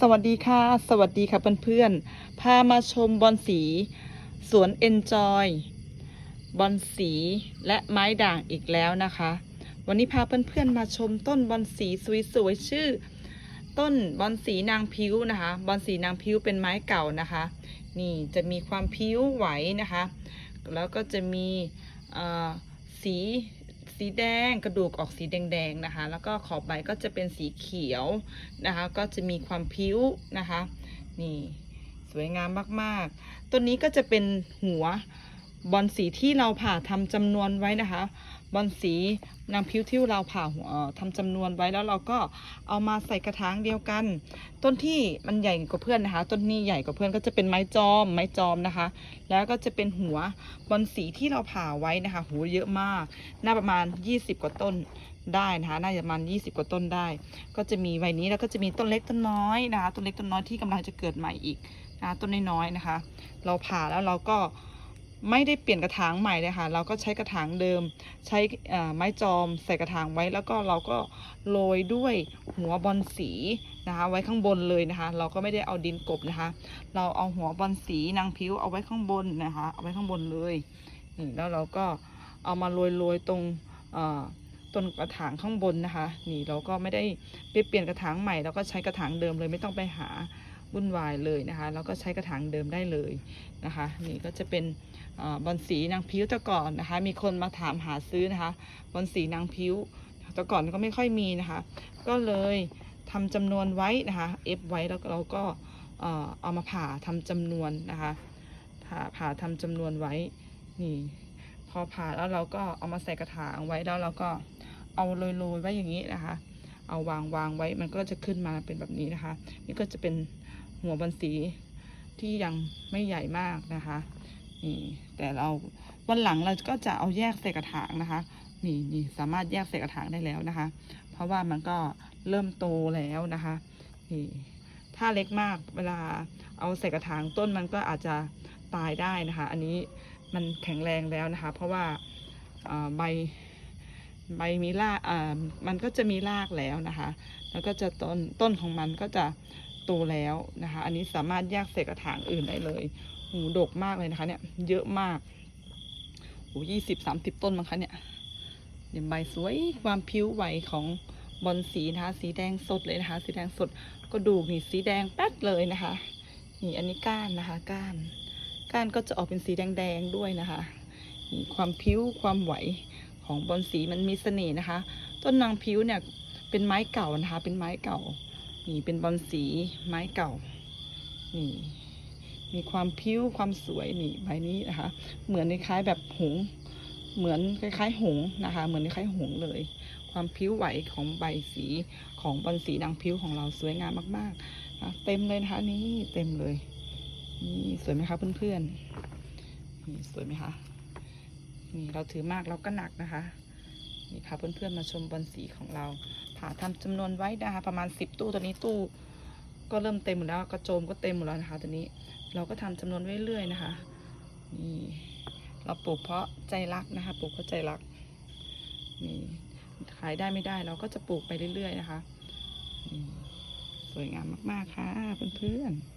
สวัสดีค่ะ สวัสดีค่ะเพื่อนๆ พามาชมบอนสี สวนเอนจอยบอนสีและไม้ด่างอีกแล้วนะคะ วันนี้พาเพื่อนๆมาชมต้นบอนสีสวยๆชื่อ ต้นบอนสีนางพิ้วนะคะบอนสีนางพิ้วเป็นไม้เก่านะคะ นี่จะมีความพิ้วไหวนะคะ แล้วก็จะมีสี สีแดง กระดูกออกสีแดงๆนะคะ แล้วก็ขอบใบก็จะเป็นสีเขียวนะคะ ก็จะมีความพิ้วนะคะ นี่สวยงามมากๆ ต้นนี้ก็จะเป็นหัวบอลสีที่เราผ่าทำจำนวนไว้นะคะ บอลสีนางพิ้วที่เราผ่าหัวทำจำนวนไว้แล้วเราก็เอามาใส่กระถางเดียวกัน ต้นที่มันใหญ่กว่าเพื่อนนะคะ ต้นนี้ใหญ่กว่าเพื่อนก็จะเป็นไม้จอมไม้จอมนะคะ แล้วก็จะเป็นหัวบอลสีที่เราผ่าไว้นะคะหูเยอะมาก น่าประมาณ 20 กว่าต้นได้นะคะน่าจะประมาณ 20 กว่าต้นได้ ก็จะมีใบนี้แล้วก็จะมีต้นเล็กต้นน้อยนะคะต้นเล็กต้นน้อยที่กำลังจะเกิดใหม่อีกนะคะต้นน้อยๆนะคะ เราผ่าแล้วเราก็ ไม่ได้เปลี่ยนกระถางใหม่เลยค่ะ เราก็ใช้กระถางเดิม ใช้ไม้จอมใส่กระถางไว้ แล้วก็เราก็โรยด้วยหัวบอลสีนะคะ ไว้ข้างบนเลยนะคะ เราก็ไม่ได้เอาดินกบนะคะ เราเอาหัวบอลสีนางพิ้วเอาไว้ข้างบนนะคะ เอาไว้ข้างบนเลยนี่แล้วเราก็เอามาโรยโรยๆตรงต้นกระถางข้างบนนะคะ นี่เราก็ไม่ได้ไปเปลี่ยนกระถางใหม่เราก็ใช้กระถางเดิมเลยไม่ต้องไปหา วุ่นวายเลยนะคะแล้วก็ใช้กระถางเดิมได้เลยนะคะนี่ก็จะเป็นอบอลสีนางพิ้วต่ก่อนนะคะ มีคนมาถามหาซื้อนะคะบอลสีนางพิ้วแต่ก่อนก็ไม่ค่อยมีนะคะ ก็เลยทำจำนวนไว้นะคะเอฟไว้แล้วเราก็เอามาผ่าทำจำนวนนะคะผ่าผ่าทำจำนวนไว้นี่พอผ่าแล้วเราก็เอามาใส่กระถางไว้แล้วเราก็เอาโรยๆไว้อย่างนี้นะคะ เอาวางวางไว้มันก็จะขึ้นมาเป็นแบบนี้นะคะ นี่ก็จะเป็น หัวบอลสีที่ยังไม่ใหญ่มากนะคะนี่แต่เราวันหลังเราก็จะเอาแยกใส่กระถางนะคะ นี่นี่สามารถแยกใส่กระถางได้แล้วนะคะ เพราะว่ามันก็เริ่มโตแล้วนะคะนี่ถ้าเล็กมากเวลาเอาใส่กระถางต้นมันก็อาจจะตายได้นะคะ อันนี้มันแข็งแรงแล้วนะคะ เพราะว่าใบใบมีรากมันก็จะมีรากแล้วนะคะ แล้วก็จะต้นต้นของมันก็จะ โตแล้วนะคะ อันนี้สามารถแยกใส่กระถางอื่นได้เลยหูดกมากเลยนะคะเนี่ย เยอะมากโอ้ยี่สิบสามสิบต้นมั้งคะเนี่ยเนี่ยใบสวยความผิวไหวของบอลสีนะคะ สีแดงสดเลยนะคะ สีแดงสดก็ดูกนี่สีแดงแป๊ดเลยนะคะ นี่อันนี้ก้านนะคะ ก้าน ก้านก็จะออกเป็นสีแดงๆด้วยนะคะนี่ความผิวความไหวของบอลสีมันมีเสน่ห์นะคะ ต้นนางผิวเนี่ยเป็นไม้เก่านะคะ เป็นไม้เก่า นี่เป็นบอลสีไม้เก่า นี่ มีความผิวความสวยนี่ใบนี้นะคะ เหมือนคล้ายแบบหง เหมือนคล้ายๆหงนะคะ เหมือนคล้ายหงเลย ความผิวไหวของใบสีของบอลสีดังผิวของเราสวยงามมากๆนะเต็มเลยนะคะนี่เต็มเลย นี่สวยไหมคะเพื่อนๆนี่สวยไหมคะนี่เราถือมากเราก็หนักนะคะ นี่พาเพื่อนๆมาชมบอลสีของเรา ผ่าทำจำนวนไว้นะคะประมาณสิบตู้ตัวนี้ตู้ ก็เริ่มเต็มหมดแล้วกระโจมก็เต็มหมดแล้วนะคะตัวนี้ เราก็ทำจำนวนไว้เรื่อยๆนะคะนี่เราปลูกเพราะใจรักนะคะ ปลูกเพราะใจรักนี่ขายได้ไม่ได้เราก็จะปลูกไปเรื่อยๆนะคะนี่สวยงามมากๆค่ะเพื่อนๆ